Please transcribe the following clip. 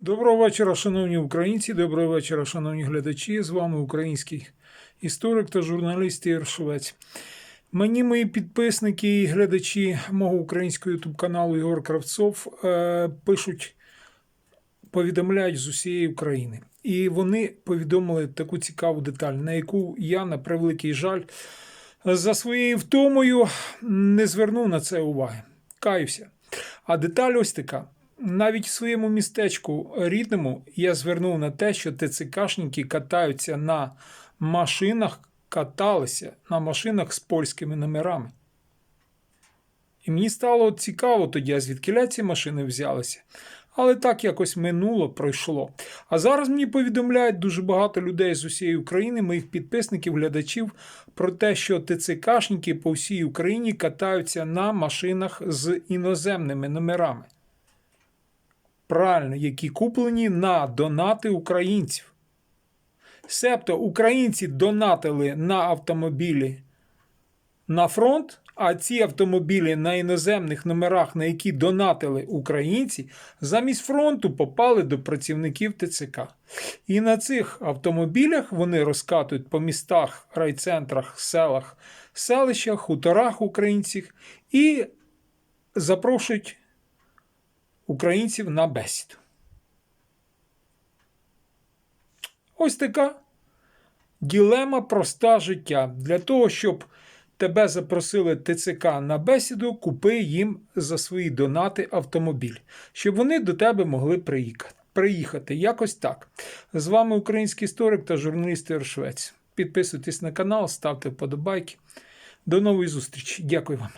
Доброго вечора, шановні українці, доброго вечора, шановні глядачі. З вами український історик та журналіст Ігор Швець. Мені мої підписники і глядачі мого українського ютуб каналу Ігор Кравцов е, пишуть, повідомляють з усієї України. І вони повідомили таку цікаву деталь, на яку я, на превеликий жаль, за своєю втомою не звернув на це уваги. Каюся. А деталь ось така. Навіть в своєму містечку рідному я звернув на те, що ТЦКшники катаються на машинах, каталися на машинах з польськими номерами. І мені стало цікаво тоді, а ці машини взялися. Але так якось минуло, пройшло. А зараз мені повідомляють дуже багато людей з усієї України, моїх підписників, глядачів, про те, що ТЦКшники по всій Україні катаються на машинах з іноземними номерами. Правильно, які куплені на донати українців. Себто українці донатили на автомобілі на фронт, а ці автомобілі на іноземних номерах, на які донатили українці, замість фронту попали до працівників ТЦК. І на цих автомобілях вони розкатують по містах, райцентрах, селах, селищах, хуторах українців і запрошують українців на бесіду. Ось така ділема проста життя. Для того, щоб тебе запросили ТЦК на бесіду, купи їм за свої донати автомобіль, щоб вони до тебе могли приїхати. Якось так. З вами український історик та журналіст Ігор Швець. Підписуйтесь на канал, ставте вподобайки. До нової зустрічі. Дякую вам.